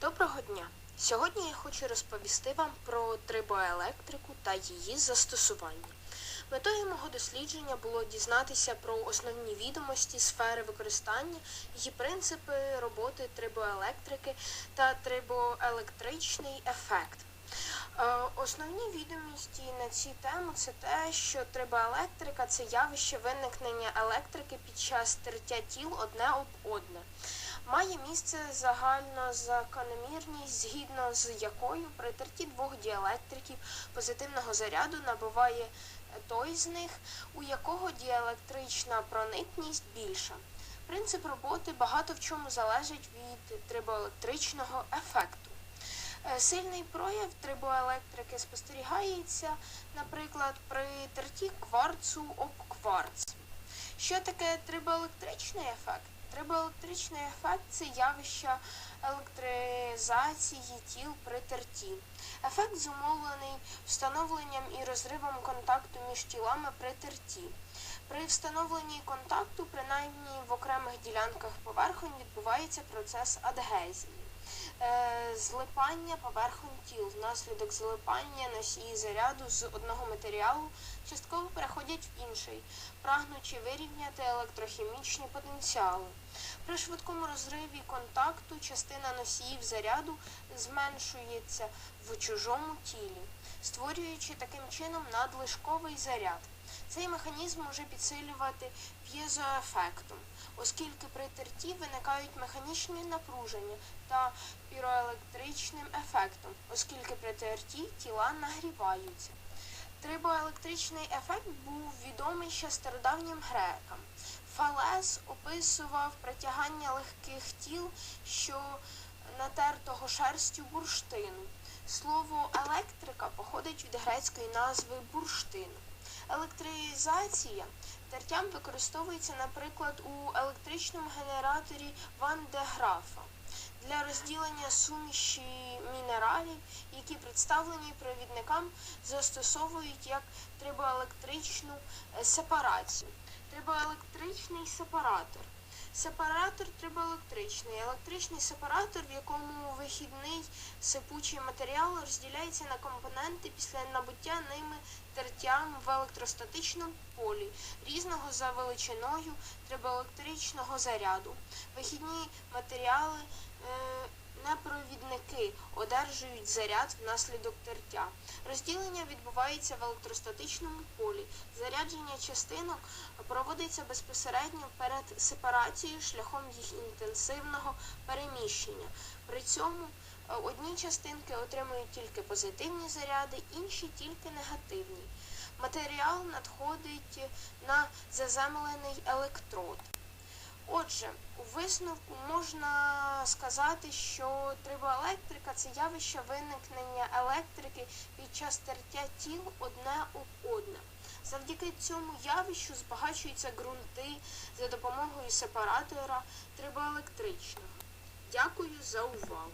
Доброго дня! Сьогодні я хочу розповісти вам про трибоелектрику та її застосування. Метою мого дослідження було дізнатися про основні відомості сфери використання, її принципи роботи трибоелектрики та трибоелектричний ефект. Е, Основні відомості на цю тему це те, що трибоелектрика це явище виникнення електрики під час тертя тіл одне об одне. Має місце загальна закономірність, згідно з якою при терті двох діелектриків позитивного заряду набуває той з них, у якого діелектрична проникність більша. Принцип роботи багато в чому залежить від трибоелектричного ефекту. Е, Сильний прояв трибоелектрики спостерігається, наприклад, при терті кварцу об кварц. Що таке трибоелектричний ефект? Трибоелектричний ефект це явище електризації тіл при терті. Ефект зумовлений встановленням і розривом контакту між тілами при терті. При встановленні контакту, принаймні в окремих ділянках поверхонь, відбувається процес адгезії. Е, злипання поверхонь тіл. Внаслідок злипання носії заряду з одного матеріалу частково переходять в інший, прагнучи вирівняти електрохімічні потенціали. При швидкому розриві контакту частина носіїв заряду зменшується в чужому тілі, створюючи таким чином надлишковий заряд. Цей механізм може підсилювати п'єзоефектом, оскільки при терті виникають механічні напруження та піроелектричним ефектом, оскільки при терті тіла нагріваються. Трибоелектричний ефект був відомий ще стародавнім грекам. Фалес описував притягання легких тіл, що натертого шерстю бурштину. Слово електрика походить від грецької назви бурштин. Електризація тертям використовується, наприклад, у електричному генераторі Ван де Графа для розділення суміші мінералів, які представлені провідникам, застосовують як трибоелектричну сепарацію. Трибоелектричний сепаратор. Сепаратор трибоелектричний. Електричний сепаратор, в якому вихідний сипучий матеріал розділяється на компоненти після набуття ними тертям в електростатичному полі, різного за величиною трибоелектричного заряду. Вихідні матеріали е, непровідники одержують заряд внаслідок тертя. Розділення відбувається в електростатичному полі. Зарядження частинок проводиться безпосередньо перед сепарацією шляхом їх інтенсивного переміщення. При цьому е, одні частинки отримують тільки позитивні заряди, інші тільки негативні. Матеріал надходить на заземлений електрод. Отже, у висновку можна сказати, що трибоелектрика це явище виникнення електрики під час тертя тіл одне об одне. Завдяки цьому явищу збагачуються ґрунти за допомогою сепаратора трибоелектричного. Дякую за увагу.